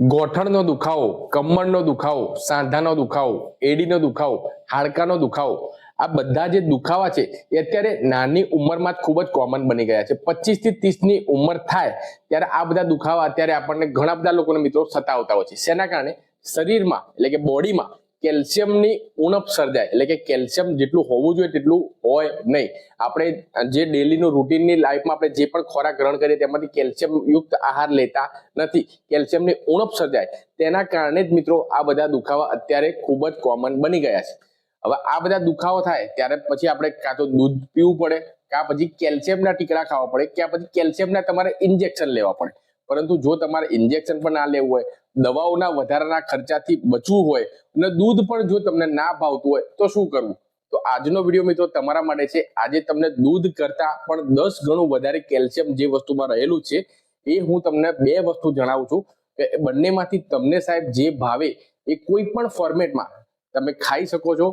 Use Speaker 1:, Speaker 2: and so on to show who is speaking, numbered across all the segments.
Speaker 1: ગોઠણનો દુખાવો, કમરનો દુખાવો, સાંધાનો દુખાવો, એડીનો દુખાવો, હાડકાનો દુખાવો, આ બધા જે દુખાવા છે એ અત્યારે નાની ઉંમરમાં જ ખૂબ જ કોમન બની ગયા છે. પચીસથી ત્રીસની ઉંમર થાય ત્યારે આ બધા દુખાવા અત્યારે આપણને ઘણા બધા લોકોને મિત્રો સતાવતા હોય છે. શેના કારણે? શરીરમાં, એટલે કે બોડીમાં કેલ્શિયમની ઉણપ સર્જાય. એટલે કે કેલ્શિયમ જેટલું હોવું જોઈએ તેટલું હોય નહીં. આપણે જે ડેલીનું રૂટીનની લાઈફમાં આપણે જે પણ ખોરાક ગ્રહણ કરીએ તેમાંથી કેલ્શિયમ યુક્ત આહાર લેતા નથી. કેલ્શિયમની ઉણપ સર્જાય. તેના કારણે જ મિત્રો આ બધા દુખાવા અત્યારે ખૂબ જ કોમન બની ગયા છે. હવે આ બધા દુખાવો થાય ત્યારે પછી આપણે કાં તો દૂધ પીવું પડે, કાં પછી કેલ્શિયમના ટીકડા ખાવા પડે, ક્યાં પછી કેલ્શિયમના તમારે ઇન્જેક્શન લેવા પડે. પરંતુ જો તમારે ઇન્જેક્શન પણ ના લેવું હોય, દવાઓના વધારાના ખર્ચાથી બચવું હોય અને દૂધ પણ જો તમને ના ભાવતું હોય, તો શું કરવું? તો આજનો વીડિયો મિત્રો તમારા માટે છે. આજે તમને દૂધ કરતા પણ દસ ગણું વધારે કેલ્શિયમ જે વસ્તુમાં રહેલું છે, એ હું તમને બે વસ્તુ જણાવું છું કે બંનેમાંથી તમને સાહેબ જે ભાવે એ કોઈ પણ ફોર્મેટમાં તમે ખાઈ શકો છો.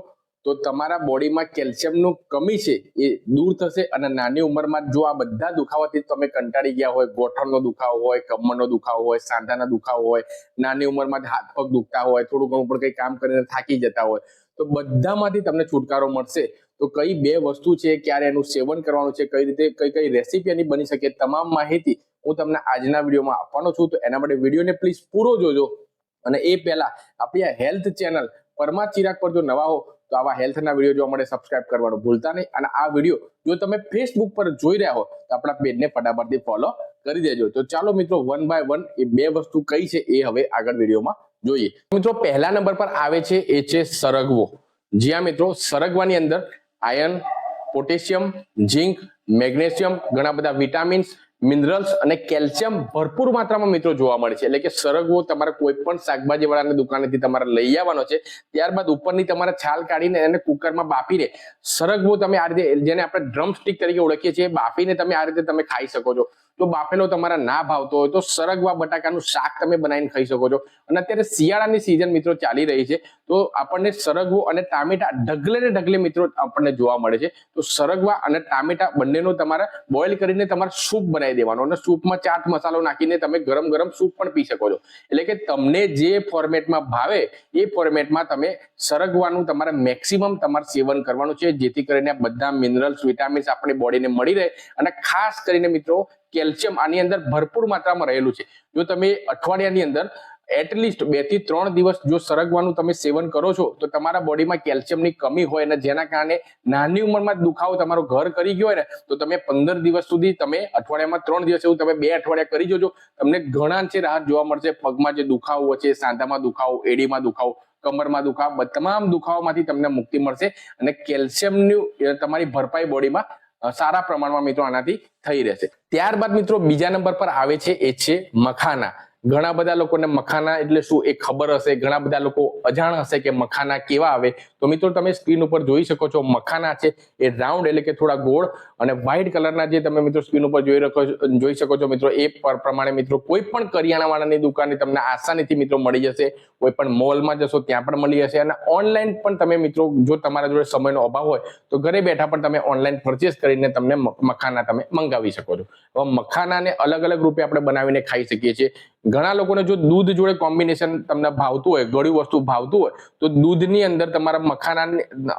Speaker 1: તો તમારા બોડીમાં કેલ્શિયમનું કમી છે એ દૂર થશે અને નાની ઉંમરમાં જો આ બધા દુખાવાથી તમે કંટાળી ગયા હોય, ગોઠણનો દુખાવો હોય, કમરનો દુખાવો હોય, સાંધાના દુખાવો હોય, નાની ઉંમરમાં હાથ પગ દુખતા હોય, થોડું ઘણું પણ કંઈ કામ કરીને થાકી જતા હોય, તો બધામાંથી તમને છુટકારો મળશે. તો કઈ બે વસ્તુ છે ક્યારે એનું સેવન કરવાનું છે, કઈ રીતે, કઈ કઈ રેસીપી એની બની શકે તમામ માહિતી હું તમને આજના વિડીયોમાં આપવાનો છું. તો એના માટે વિડીયોને પ્લીઝ પૂરો જોજો. અને એ પહેલા આપણી હેલ્થ ચેનલ પરમા ચિરાગ પર જો નવા હો તો આવા હેલ્થના વીડિયો જોવા માટે સબસ્ક્રાઇબ કરવાનું ભૂલતા નહીં. અને આ વીડિયો જો તમે ફેસબુક પર જોઈ રહ્યા હો, તો આપણા પેજને ફટાફટથી ફોલો કરી દેજો. તો ચાલો મિત્રો વન બાય વન એ બે વસ્તુ કઈ છે એ હવે આગળ વિડીયોમાં જોઈએ. મિત્રો, પહેલા નંબર પર આવે છે એ છે સરગવો. જ્યાં મિત્રો, સરગવાની અંદર આયર્ન પોટેશિયમ ઝીંક મેગ્નેશિયમ ઘણા બધા વિટામિન્સ મિનરલ્સ અને કેલ્શિયમ ભરપૂર માત્રામાં મિત્રો જોવા મળે છે. એટલે કે સરગવો તમારે કોઈ પણ શાકભાજી વાળાની દુકાનેથી તમારે લઈ આવવાનો છે. ત્યારબાદ ઉપરની તમારે છાલ કાઢીને એને કુકરમાં બાફીને સરગવો તમે આ રીતે, જેને આપણે ડ્રમ સ્ટિક તરીકે ઓળખીએ છીએ, બાફીને તમે આ રીતે તમે ખાઈ શકો છો. તો બાફેલો તમારા ના ભાવતો હોય તો સરગવા બટાકાનું શાક તમે બનાવીને ખાઈ શકો છો. અને અત્યારે શિયાળાની સિઝન મિત્રો ચાલી રહી છે, તો આપણને સરગવો અને ટામેટા ઢગલે ને ઢગલે મિત્રો આપણને જોવા મળે છે. તો સરગવા અને ટામેટા બંનેનો તમારે બોઇલ કરીને તમારે સૂપ બનાવી દેવાનો અને સૂપમાં ચાટ મસાલો નાખીને તમે ગરમ ગરમ સૂપ પણ પી શકો છો. એટલે કે તમને જે ફોર્મેટમાં ભાવે એ ફોર્મેટમાં તમે સરગવાનું તમારે મેક્સિમમ તમારે સેવન કરવાનું છે, જેથી કરીને બધા મિનરલ્સ વિટામિન્સ આપણી બોડીને મળી રહે. અને ખાસ કરીને મિત્રો કેલ્શિયમ આની અંદર ભરપૂર માત્રામાં રહેલું છે. જો તમે અઠવાડિયાની અંદર એટલીસ્ટ બેથી ત્રણ દિવસ જો સરગવાનું તમે સેવન કરો છો, તો તમારા બોડીમાં કેલ્શિયમની કમી હોય અને જેના કારણે નાની ઉંમરમાં દુખાવો તમારો ઘર કરી ગયો હોય ને, તો તમે પંદર દિવસ સુધી તમે અઠવાડિયામાં ત્રણ દિવસ એવું તમે બે અઠવાડિયા કરી જોજો. તમને ઘણા છે રાહત જોવા મળશે. પગમાં જે દુખાવો છે, સાંધામાં દુખાવો, એડીમાં દુખાવો, કમરમાં દુખાવો તમામ દુખાવામાંથી તમને મુક્તિ મળશે અને કેલ્શિયમની તમારી ભરપાઈ બોડીમાં સારા પ્રમાણમાં મિત્રો આનાથી થઈ રહેશે. ત્યારબાદ મિત્રો બીજા નંબર પર આવે છે એ છે મખાના. ઘણા બધા લોકોને મખાના એટલે શું એ ખબર હશે? ઘણા બધા લોકો અજાણ હશે કે મખાના કેવા આવે? તો મિત્રો તમે સ્ક્રીન ઉપર જોઈ શકો છો મખાના છે. એ રાઉન્ડ એટલે કે થોડા ગોળ અને વ્હાઇટ કલરના જે તમે મિત્રો સ્ક્રીન ઉપર જોઈ શકો જોઈ શકો છો મિત્રો, એ પ્રમાણે મિત્રો કોઈ પણ કરિયાણાવાળાની દુકાને તમને આસાનીથી મિત્રો મળી જશે. કોઈ પણ મોલમાં જશો ત્યાં પણ મળી જશે અને ઓનલાઈન પણ તમે મિત્રો, જો તમારા જોડે સમયનો અભાવ હોય, તો ઘરે બેઠા પણ તમે ઓનલાઈન પરચેસ કરીને તમને મખાના તમે મંગાવી શકો છો. મખાનાને અલગ અલગ રૂપે આપણે બનાવીને ખાઈ શકીએ છીએ. ઘણા લોકોને જો દૂધ જોડે કોમ્બિનેશન તમને ભાવતું હોય, ગળ્યું વસ્તુ ભાવતું હોય, તો દૂધની અંદર તમારા મખાના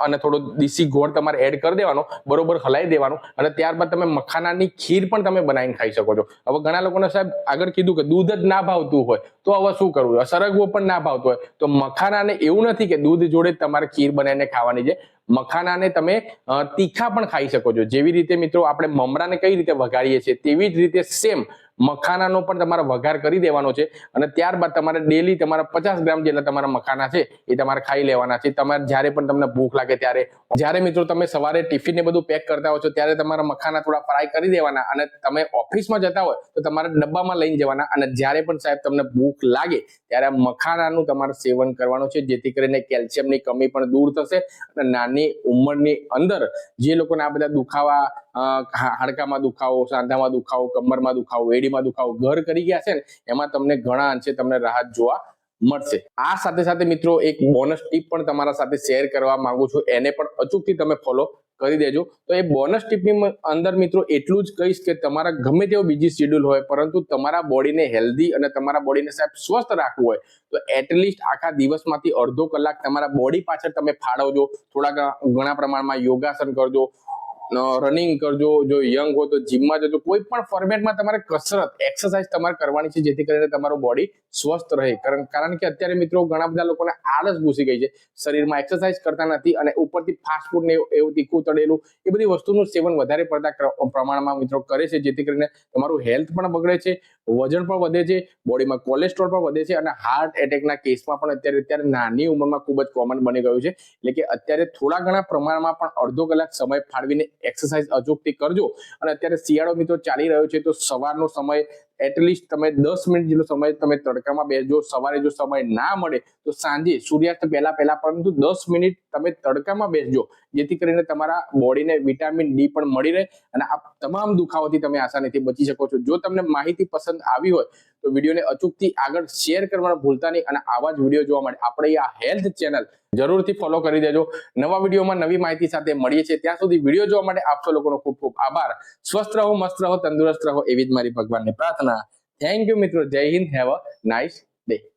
Speaker 1: અને થોડો દેશી ગોળ તમારે એડ કરી દેવાનો, બરોબર હલાઈ દેવાનો અને ત્યારબાદ તમે મખાનાની ખીર પણ તમે બનાવીને ખાઈ શકો છો. હવે ઘણા લોકોને સાહેબ આગળ કીધું કે દૂધ જ ના ભાવતું હોય, તો હવે શું કરવું? સરગવો પણ ના ભાવતો હોય. તો મખાનાને એવું નથી કે દૂધ જોડે તમારે ખીર બનાવીને ખાવાની છે. મખાનાને તમે તીખા પણ ખાઈ શકો છો. જેવી રીતે મિત્રો આપણે મમરાને કઈ રીતે વઘારીએ છીએ, તેવી જ રીતે સેમ મખાનાનો પણ તમારે વઘાર કરી દેવાનો છે અને ત્યારબાદ તમારે ડેલી તમારા પચાસ ગ્રામ જેટલા તમારા મખાના છે એ તમારે ખાઈ લેવાના છે. તમારે જ્યારે પણ તમને ભૂખ લાગે ત્યારે, જ્યારે મિત્રો તમે સવારે ટિફિન ને બધું પેક કરતા હો છો ત્યારે તમારા મખાના થોડા ફ્રાય કરી દેવાના અને તમે ઓફિસમાં જતા હોય તો તમારા ડબ્બામાં લઈને જવાના અને જ્યારે પણ સાહેબ તમને ભૂખ લાગે ત્યારે મખાનાનું તમારે સેવન કરવાનું છે જેથી કરીને કેલ્શિયમની કમી પણ દૂર થશે અને નાની ઉંમરની અંદર જે લોકોને આ બધા દુખાવા હાડકામાં દુખાવો, સાંધામાં દુખાવો, કમરમાં દુખાવો એડીમાં દુખાવો, ઘર કરી ગયા છે ને, એમાં તમને ઘણા અંશે તમને રાહત જોવા મળશે. આ સાથે સાથે મિત્રો એક બોનસ ટીપ પણ તમારા સાથે શેર કરવા માંગુ છું. એને પણ અચૂકથી તમે ફોલો કરી દેજો. તો એ બોનસ ટીપની અંદર મિત્રો એટલું જ કહીશ કે તમારા ગમે તેવો બીજી શેડ્યુલ હોય, પરંતુ તમારા બોડીને હેલ્ધી અને તમારા બોડીને સાહેબ સ્વસ્થ રાખવું હોય, તો એટલીસ્ટ આખા દિવસમાંથી અડધો કલાક તમારા બોડી પાછળ તમે ફાળવજો. થોડા ઘણા- પ્રમાણમાં યોગાસન કરજો. રનિંગ કરજો જો યંગ હોય તો જીમમાં જજો. કોઈ પણ ફોર્મેટમાં તમારે કસરત એક્સરસાઇઝ તમારે કરવાની છે, જેથી કરીને તમારું બોડી સ્વસ્થ રહે. કારણ કારણ કે અત્યારે મિત્રો ઘણા બધા લોકોને આળસ ઘૂસી ગઈ છે. શરીરમાં એક્સરસાઇઝ કરતા નથી અને ઉપરથી ફાસ્ટ ફૂડ ને એવું- તીખું તળેલું, એ બધી વસ્તુનું સેવન વધારે પડતા પ્રમાણમાં મિત્રો કરે છે, જેથી કરીને તમારું હેલ્થ પણ બગડે છે, વજન પણ વધે છે, બોડીમાં કોલેસ્ટ્રોલ પણ વધે છે અને હાર્ટ એટેકના કેસમાં પણ અત્યારે અત્યારે નાની ઉંમરમાં ખૂબ જ કોમન બની ગયું છે. એટલે કે અત્યારે થોડા ઘણા પ્રમાણમાં પણ અડધો કલાક સમય ફાળવીને એક્સરસાઇઝ અચૂકથી કરજો. અને અત્યારે શિયાળો મિત્રો ચાલી રહ્યો છે, તો સવારનો સમય એટલીસ્ટ તમે દસ મિનિટ જેટલો સમય તમે તડકામાં બેસજો, સવારે જો સમય ના મળે તો સાંજે સૂર્યાસ્ત પહેલા પહેલા પરંતુ દસ મિનિટ તમે તડકામાં બેસજો. જેથી કરીને તમારા બોડીને વિટામિન ડી પણ મળી રહે અને આ તમામ દુખાવાથી તમે આસાનીથી બચી શકો છો. જો તમને માહિતી પસંદ આવી હોય, તો વિડીયોને અચૂકથી આગળ શેર કરવાનું ભૂલતા નહીં અને આવા જ વીડિયો જોવા માટે આપણે આ હેલ્થ ચેનલ જરૂરથી ફોલો કરી દેજો. નવા વિડીયોમાં નવી માહિતી સાથે મળીએ છીએ. ત્યાં સુધી વીડિયો જોવા માટે આપ લોકોનો ખૂબ ખૂબ આભાર. સ્વસ્થ રહો, મસ્ત રહો, તંદુરસ્ત રહો એવી જ મારી ભગવાનની પ્રાર્થના. થેન્ક યુ મિત્રો. Jai Hind. Have a nice day